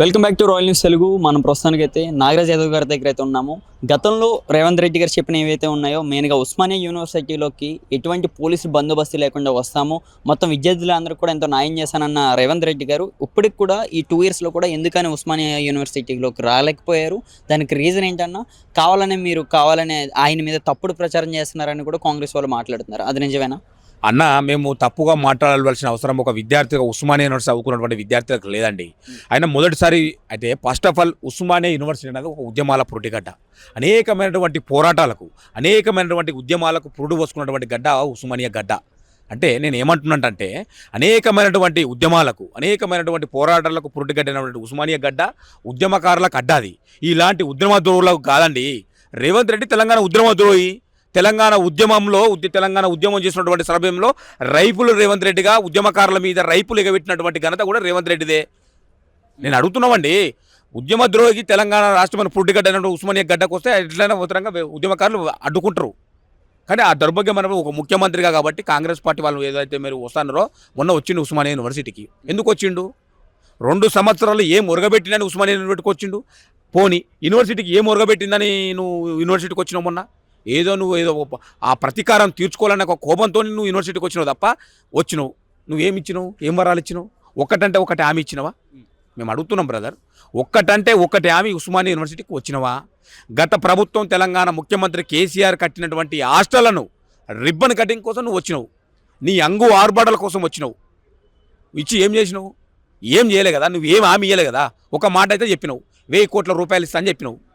Welcome back to Royal news Telugu మనం ప్రస్తుతానికి అయితే నాగరాజ్ యాదవ్ గారి దగ్గర అయితే ఉన్నాము. గతంలో రేవంత్ రెడ్డి గారు చెప్పిన ఏవైతే ఉన్నాయో మెయిన్గా ఉస్మానియా యూనివర్సిటీలోకి ఎటువంటి పోలీసు బందోబస్తు లేకుండా వస్తాము. మొత్తం విద్యార్థులందరూ కూడా ఎంతో న్యాయం చేశానన్న రేవంత్ రెడ్డి గారు ఇప్పటికి కూడా ఈ టూ ఇయర్స్లో కూడా ఎందుకని ఉస్మానియా యూనివర్సిటీలోకి రాలేకపోయారు? దానికి రీజన్ ఏంటన్నా కావాలనే మీరు కావాలనే ఆయన మీద తప్పుడు ప్రచారం చేస్తున్నారని కూడా కాంగ్రెస్ వాళ్ళు మాట్లాడుతున్నారు. అది నిజమేనా? అన్న మేము తప్పుగా మాట్లాడవలసిన అవసరం ఒక విద్యార్థిగా ఉస్మానియా యూనివర్సిటీ చదువుకున్నటువంటి విద్యార్థులకు లేదండి. ఆయన మొదటిసారి అయితే first of all Osmania university అనేది ఒక ఉద్యమాల పురుటిగడ్డ అనేకమైనటువంటి పోరాటాలకు అనేకమైనటువంటి ఉద్యమాలకు పురుడు పోసుకున్నటువంటి గడ్డ ఉస్మానియా గడ్డ. అంటే నేను ఏమంటున్నానంటే అనేకమైనటువంటి ఉద్యమాలకు అనేకమైనటువంటి పోరాటాలకు పురుటిగడ్డినటువంటి ఉస్మానియా గడ్డ ఉద్యమకారులకు అడ్డాది అది. ఇలాంటి ఉద్యమద్రోహులకు కాదండి. రేవంత్ రెడ్డి తెలంగాణ ఉద్యమద్రోహి. తెలంగాణ ఉద్యమంలో ఉద్య తెలంగాణ ఉద్యమం చేసినటువంటి సమయంలో రైపులు రేవంత్ రెడ్డిగా ఉద్యమకారుల మీద రైపులు ఎగబెట్టినటువంటి ఘనత కూడా రేవంత్ రెడ్డిదే. నేను అడుగుతున్నామండి ఉద్యమ ద్రోహికి తెలంగాణ రాష్ట్రమైన పుట్టిగడ్డ అయినటువంటి ఉస్మానియా గడ్డకు వస్తే ఎట్లయినా ఉత్తరంగా ఉద్యమకారులు అడ్డుకుంటారు. కానీ ఆ దౌర్భాగ్యం మనం ఒక ముఖ్యమంత్రిగా కాబట్టి కాంగ్రెస్ పార్టీ వాళ్ళు ఏదైతే మీరు వస్తున్నారో మొన్న వచ్చిండు ఉస్మానియా యూనివర్సిటీకి. ఎందుకు వచ్చిండు? రెండు సంవత్సరాలు ఏం ఉరగబెట్టినని ఉస్మానియా యూనివర్సిటీకి వచ్చిండు? పోని యూనివర్సిటీకి ఏం ఉరగబెట్టిందని నువ్వు యూనివర్సిటీకి వచ్చినావు మొన్న? ఏదో నువ్వు ఏదో ఒక- ఆ ప్రతీకారం తీర్చుకోవాలన్న ఒక కోపంతో నువ్వు యూనివర్సిటీకి వచ్చినావు తప్ప వచ్చినావు. నువ్వేమి ఇచ్చినావు ఏం వరాలు ఇచ్చినావు? ఒక్కటంటే ఒకటి హామీ ఇచ్చినవా? మేము అడుగుతున్నాం బ్రదర్. ఒక్కటంటే ఒకటి హామీ ఉస్మానియా యూనివర్సిటీకి వచ్చినవా? గత ప్రభుత్వం తెలంగాణ ముఖ్యమంత్రి కేసీఆర్ కట్టినటువంటి హాస్టళ్ళను రిబ్బన్ కటింగ్ కోసం నువ్వు వచ్చినావు. నీ అంగు ఆర్బాటల కోసం వచ్చినావు. ఇచ్చి ఏం చేసినావు? ఏం చేయలే కదా? నువ్వు ఏం హామీ ఇయ్యలే కదా? ఒక మాట అయితే చెప్పినావు. వెయ్యి కోట్ల రూపాయలు ఇస్తా అని చెప్పినావు.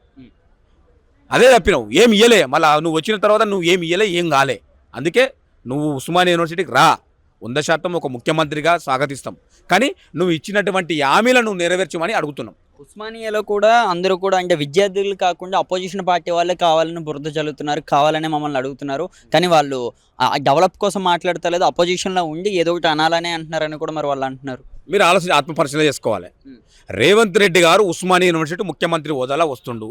అదే చెప్పినావు ఏం ఇయ్యలే. మళ్ళీ నువ్వు వచ్చిన తర్వాత నువ్వు ఏం ఇయ్యలే ఏం కాలే. అందుకే నువ్వు ఉస్మానియా యూనివర్సిటీకి రా. వంద శాతం ఒక ముఖ్యమంత్రిగా స్వాగతిస్తాం. కానీ నువ్వు ఇచ్చినటువంటి హామీలను నెరవేర్చమని అడుగుతున్నాం. ఉస్మానియాలో కూడా అందరూ కూడా అంటే విద్యార్థులు కాకుండా అపోజిషన్ పార్టీ వాళ్ళే కావాలని బురద చల్లుతున్నారు కావాలనే మమ్మల్ని అడుగుతున్నారు. కానీ వాళ్ళు డెవలప్ కోసం మాట్లాడతలేదు అపోజిషన్లో ఉండి ఏదో ఒకటి అనాలనే అంటున్నారని కూడా మరి వాళ్ళు అంటున్నారు. మీరు ఆలోచన ఆత్మపరిశీలన చేసుకోవాలి. రేవంత్ రెడ్డి గారు ఉస్మానియా యూనివర్సిటీ ముఖ్యమంత్రి హోదాలో వస్తుండు.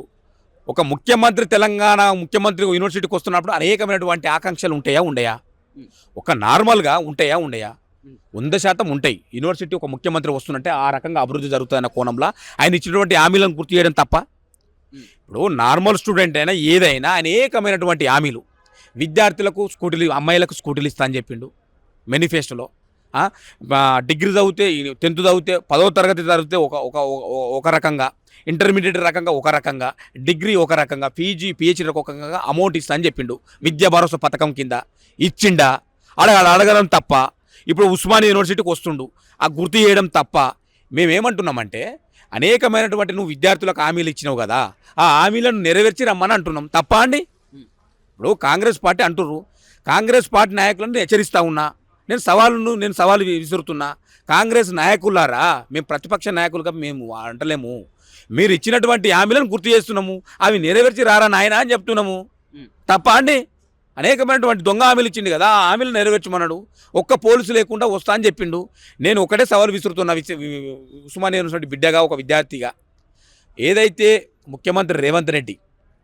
ఒక ముఖ్యమంత్రి తెలంగాణ ముఖ్యమంత్రి యూనివర్సిటీకి వస్తున్నప్పుడు అనేకమైనటువంటి ఆకాంక్షలు ఉంటాయా ఉండయా. ఒక నార్మల్గా ఉంటాయా ఉండయా. వంద శాతం ఉంటాయి. యూనివర్సిటీ ఒక ముఖ్యమంత్రి వస్తున్నట్టే ఆ రకంగా అభివృద్ధి జరుగుతుందన్న కోణంలో ఆయన ఇచ్చినటువంటి హామీలను గుర్తు చేయడం తప్ప. ఇప్పుడు నార్మల్ స్టూడెంట్ అయినా ఏదైనా అనేకమైనటువంటి హామీలు. విద్యార్థులకు స్కూటీలు అమ్మాయిలకు స్కూటీలు ఇస్తా అని చెప్పిండు. మేనిఫెస్టోలో. డిగ్రీ చదివితే టెన్త్ చదివితే పదవ తరగతి చదివితే ఒక ఒక ఒక- రకంగా ఇంటర్మీడియట్ రకంగా ఒక రకంగా డిగ్రీ ఒక రకంగా పీజీ పిహెచ్డీ ఒక రకంగా అమౌంట్ ఇస్తా అని చెప్పిండు. విద్యా భరోసా పథకం కింద. ఇచ్చిండా? అడగ అడగడం తప్ప. ఇప్పుడు ఉస్మానియా యూనివర్సిటీకి వస్తుండు. ఆ గుర్తు చేయడం తప్ప. మేమేమంటున్నామంటే అనేకమైనటువంటి నువ్వు విద్యార్థులకు హామీలు ఇచ్చినావు కదా ఆ హామీలను నెరవేర్చి రమ్మని అంటున్నాం. తప్ప అండి? ఇప్పుడు కాంగ్రెస్ పార్టీ అంటుర్రు. కాంగ్రెస్ పార్టీ నాయకులను హెచ్చరిస్తా ఉన్నా. నేను సవాలును నేను సవాలు విసురుతున్నా. కాంగ్రెస్ నాయకులారా మేము ప్రతిపక్ష నాయకులుగా మేము అంటలేము. మీరు ఇచ్చినటువంటి హామీలను గుర్తు చేస్తున్నాము. అవి నెరవేర్చి రారా నాయన అని చెప్తున్నాము. తప్ప అండి అనేకమైనటువంటి దొంగ హామీలు ఇచ్చిండు కదా ఆ హామీలు నెరవేర్చమన్నాడు. ఒక్క పోలీసు లేకుండా వస్తా అని చెప్పిండు. నేను ఒకటే సవాలు విసురుతున్నా ఉస్మానియా యూనివర్సిటీ బిడ్డగా ఒక విద్యార్థిగా. ఏదైతే ముఖ్యమంత్రి రేవంత్ రెడ్డి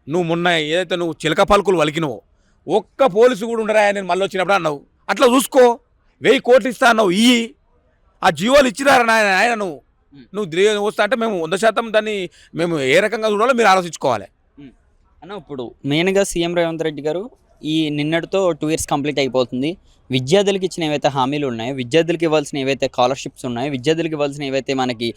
నువ్వు మొన్న ఏదైతే నువ్వు చిలక పలుకులు వలికినవో ఒక్క పోలీసు కూడా ఉండరా నేను మళ్ళీ వచ్చినప్పుడు అన్నావు. అట్లా చూసుకో. వెయ్యి కోట్లు ఇస్తా అన్నావు ఇయ్యి. ఆ జీవోలు ఇచ్చినారా నాయన ఆయన నువ్వు. నువ్వు దిగి వస్తా అంటే మేము వంద శాతం దాన్ని మేము ఏ రకంగా చూడాలో మీరు ఆలోచించుకోవాలి. అన్న ఇప్పుడు మెయిన్గా సీఎం రేవంత్ రెడ్డి గారు ఈ నిన్నటితో టూ ఇయర్స్ కంప్లీట్ అయిపోతుంది. విద్యార్థులకు ఇచ్చిన ఏవైతే హామీలు ఉన్నాయో విద్యార్థులకు ఇవ్వాల్సిన ఏవైతే స్కాలర్షిప్స్ ఉన్నాయో విద్యార్థులకు ఇవ్వాల్సిన ఏవైతే మనకి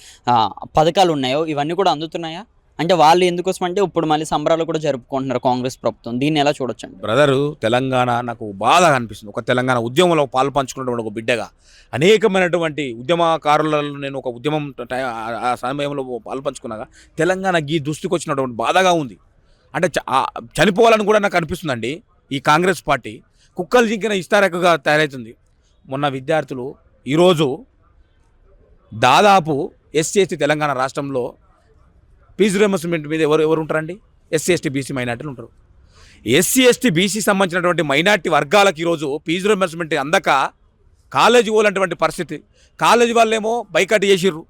పథకాలు ఉన్నాయో ఇవన్నీ కూడా అందుతున్నాయా? అంటే వాళ్ళు ఎందుకోసం అంటే ఇప్పుడు మళ్ళీ సంబరాలు కూడా జరుపుకుంటున్నారు కాంగ్రెస్ ప్రభుత్వం. దీన్ని ఎలా చూడొచ్చండి? బ్రదరు తెలంగాణ నాకు బాధ అనిపిస్తుంది. ఒక తెలంగాణ ఉద్యమంలో పాలు పంచుకున్నటువంటి ఒక బిడ్డగా అనేకమైనటువంటి ఉద్యమకారులలో నేను ఒక ఉద్యమం ఆ- సమయంలో పాలు పంచుకున్నాగా తెలంగాణ గీ దృష్టికి వచ్చినటువంటి బాధగా ఉంది. అంటే చ- చనిపోవాలని కూడా నాకు అనిపిస్తుందండి. ఈ కాంగ్రెస్ పార్టీ కుక్కలు జింకిన ఇస్తారెక్కగా తయారవుతుంది మొన్న విద్యార్థులు ఈరోజు దాదాపు ఎస్సీ ఎస్టీ తెలంగాణ రాష్ట్రంలో ఫీజు రియంబర్స్మెంట్ మీద ఎవరు ఎవరు ఉంటారండి? ఎస్సీ ఎస్టీ బీసీ మైనార్టీలు ఉంటారు. ఎస్సీ ఎస్టీ బీసీ సంబంధించినటువంటి మైనార్టీ వర్గాలకు ఈరోజు ఫీజు రియంబర్స్మెంట్ అందక కాలేజీ పోలంటువంటి పరిస్థితి. కాలేజీ వాళ్ళేమో బైకట్ చేసిర్రు.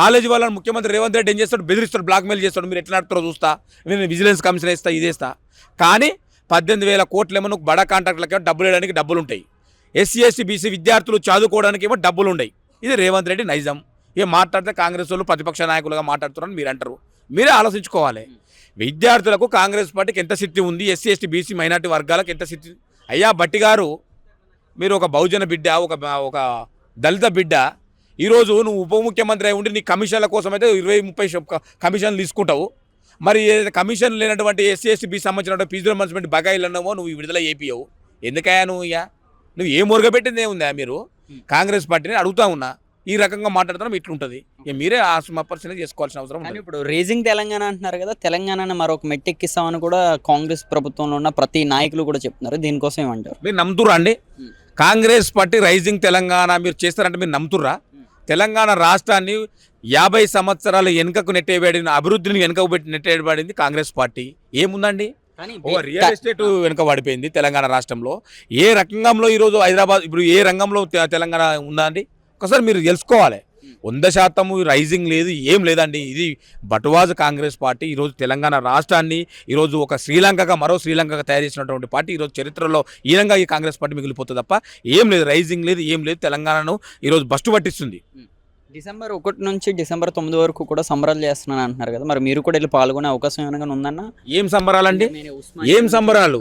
కాలేజీ వాళ్ళని ముఖ్యమంత్రి రేవంత్ రెడ్డి ఏం చేస్తాడు? బెదిరిస్తాడు బ్లాక్మెయిల్ చేస్తాడు. మీరు ఎట్లా నడుపుతారో చూస్తా. నేను విజిలెన్స్ కమిషన్ ఇస్తా ఇదేస్తా కానీ పద్దెనిమిది వేల కోట్లేమో నువ్వు బడా కాంట్రాక్టులకేమో డబ్బులు వేయడానికి డబ్బులు ఉంటాయి ఎస్సీ ఎస్టీ బీసీ విద్యార్థులు చదువుకోవడానికి ఏమో డబ్బులు ఉన్నాయి ఇది రేవంత్ రెడ్డి నైజం. ఇక మాట్లాడితే కాంగ్రెస్ వాళ్ళు ప్రతిపక్ష నాయకులుగా మాట్లాడుతున్నారని మీరు అంటారు మీరే ఆలోచించుకోవాలి. విద్యార్థులకు కాంగ్రెస్ పార్టీకి ఎంత శక్తి ఉంది? ఎస్సీ ఎస్టీ బీసీ మైనార్టీ వర్గాలకు ఎంత శక్తి అయ్యా బట్టి గారు మీరు ఒక బహుజన బిడ్డ ఒక ఒక దళిత బిడ్డ. ఈరోజు నువ్వు ఉప ముఖ్యమంత్రి అయి ఉండి నీ కమిషన్ల కోసం అయితే ఇరవై ముప్పై కమిషన్లు తీసుకుంటావు. మరి ఏదైతే కమిషన్ లేనటువంటి ఎస్సీ ఎస్టీ బీ సంబంధించిన ఫీజు రిమర్స్మెంట్ బకాయిలు అన్నావో నువ్వు విడుదల చేపియవు ఎందుకయ్యా నువ్వు ఇయ్యా? నువ్వు ఏ మురగబెట్టింది ఏముందా మీరు? కాంగ్రెస్ పార్టీని అడుగుతా ఉన్నా. ఈ రకంగా మాట్లాడుతున్నాం ఇట్లుంటుంది ఇక మీరే ఆత్మపరిశీలన చేసుకోవాల్సిన అవసరం ఉంది ఇప్పుడు రేజింగ్ తెలంగాణ అంటున్నారు కదా తెలంగాణని మరొక మెట్టెక్కిస్తామని కూడా కాంగ్రెస్ ప్రభుత్వంలో ఉన్న ప్రతి నాయకులు కూడా చెప్తున్నారు. దీనికోసం ఏమంటారు? మీరు నమ్ముతుర్రా అండి. కాంగ్రెస్ పార్టీ రైజింగ్ తెలంగాణ మీరు చేస్తారంటే మీరు నమ్ముతుర్రా? Hmm. తెలంగాణ రాష్ట్రాన్ని యాభై సంవత్సరాల వెనుకకు నెట్టేయబడిన అభివృద్ధిని వెనుకకు పెట్టి నెట్టేయబడింది కాంగ్రెస్ పార్టీ. ఏముందండి? ఓ రియల్ ఎస్టేట్ వెనుక పడిపోయింది తెలంగాణ రాష్ట్రంలో. ఏ రంగంలో ఈరోజు హైదరాబాద్ ఇప్పుడు ఏ రంగంలో తెలంగాణ ఉందా అండి? ఒకసారి మీరు తెలుసుకోవాలి. వంద శాతము రైజింగ్ లేదు ఏం లేదండి. ఇది బటువాజ్ కాంగ్రెస్ పార్టీ ఈరోజు తెలంగాణ రాష్ట్రాన్ని ఈరోజు ఒక శ్రీలంకగా మరో శ్రీలంకగా తయారు చేసినటువంటి పార్టీ ఈరోజు చరిత్రలో ఈనంగా ఈ కాంగ్రెస్ పార్టీ మిగిలిపోతుంది తప్ప ఏం లేదు. రైజింగ్ లేదు ఏం లేదు. తెలంగాణను ఈరోజు బస్టు పట్టిస్తుంది. డిసెంబర్ ఒకటి నుంచి డిసెంబర్ తొమ్మిది వరకు కూడా సంబరాలు చేస్తున్నాను అంటున్నారు కదా. మరి మీరు కూడా వెళ్ళి పాల్గొనే అవకాశం ఏమైనా ఉందన్న? ఏం సంబరాలండి? ఏం సంబరాలు?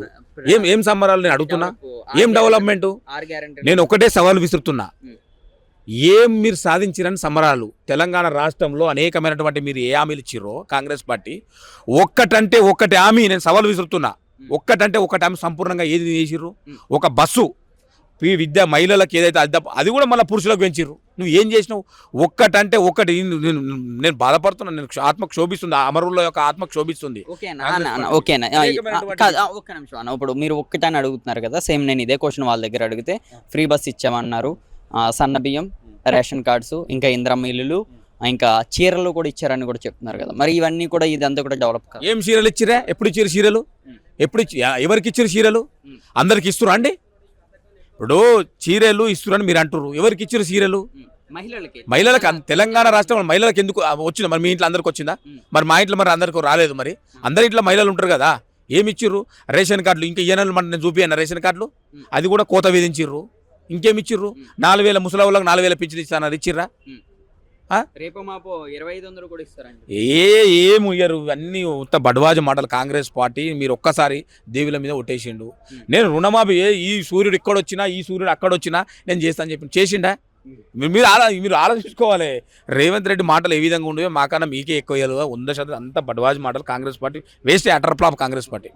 ఏం ఏం సంబరాలు నేను అడుగుతున్నా? ఏం డెవలప్మెంట్ నేను ఒకటే సవాలు విసురుతున్నా. ఏం మీరు సాధించిరని సమరాలు? తెలంగాణ రాష్ట్రంలో అనేకమైనటువంటి మీరు ఏ హామీలు ఇచ్చిర్రో కాంగ్రెస్ పార్టీ ఒక్కటంటే ఒక్కటి హామీ నేను సవాలు విసురుతున్నా. ఒక్కటంటే ఒక్కటి హామీ సంపూర్ణంగా ఏది చేసిర్రు. ఒక బస్సు. ఈ విద్య మహిళలకు ఏదైతే అది అది కూడా మళ్ళీ పురుషులకు పెంచిర్రు. నువ్వు ఏం చేసినావు? ఒక్కటంటే ఒక్కటి నేను నేను బాధపడుతున్నా నేను ఆత్మ క్షోభిస్తుంది ఆ అమరుల యొక్క ఆత్మ క్షోభిస్తుంది ఓకేనా ఒక్క నిమిషం అన్న. ఇప్పుడు మీరు ఒక్కటని అడుగుతున్నారు కదా సేమ్ నేను ఇదే క్వశ్చన్ వాళ్ళ దగ్గర అడిగితే ఫ్రీ బస్ ఇచ్చామన్నారు సన్న బియ్యం రేషన్ కార్డ్స్ ఇంకా ఇంద్రమ్మ ఇల్లులు ఇంకా చీరలు కూడా ఇచ్చారని కూడా చెప్తున్నారు కదా. మరి ఇవన్నీ కూడా ఇదంతా కూడా డెవలప్ కాదు. ఏం చీరలు ఇచ్చిరా ఎప్పుడు ఇచ్చారు చీరలు. ఎప్పుడు ఎవరికి ఇచ్చారు చీరలు. అందరికి ఇస్తురా అండి? ఇప్పుడు చీరలు ఇస్తురని మీరు అంటారు ఎవరికి ఇచ్చారు చీరలు? మహిళలకి. తెలంగాణ రాష్ట్రంలో మహిళలకు ఎందుకు వచ్చిందా? మరి మీ ఇంట్లో అందరికి వచ్చిందా. మరి మా ఇంట్లో మరి అందరికి రాలేదు మరి. అందరి ఇంట్లో మహిళలు ఉంటారు కదా. ఏమి ఇచ్చిర్రు? రేషన్ కార్డులు. ఇంకా ఈయనలు మన నేను చూపియన్న రేషన్ కార్డులు. అది కూడా కోత విధించిర్రు. ఇంకేమి ఇచ్చిర్రు మ్. నాలుగు వేల ముసలావులకు నాలుగు వేల పింఛన్ ఇస్తానని ఇచ్చిర్రా? రేపు మాపో ఇరవై ఐదు వందలు కూడా ఇస్తారండి. ఏ ఏం ఇయ్యరు అన్ని ఉత్త బడ్వాజ మాటలు కాంగ్రెస్ పార్టీ మీరు ఒక్కసారి దేవుల మీద ఒట్టేసిండు. నేను రుణమాఫీ ఏ ఈ సూర్యుడు ఇక్కడ వచ్చినా ఈ సూర్యుడు అక్కడ వచ్చినా నేను చేస్తాను చెప్పి చేసిండా? మీరు- మీరు ఆలో మీరు ఆలోచించుకోవాలి. రేవంత్ రెడ్డి మాటలు ఏ విధంగా ఉండేవో మాకన్నా మీకే ఎక్కువ వంద శాతం అంత బడ్వాజ్ మాటలు Congress party waste utter flop Congress party.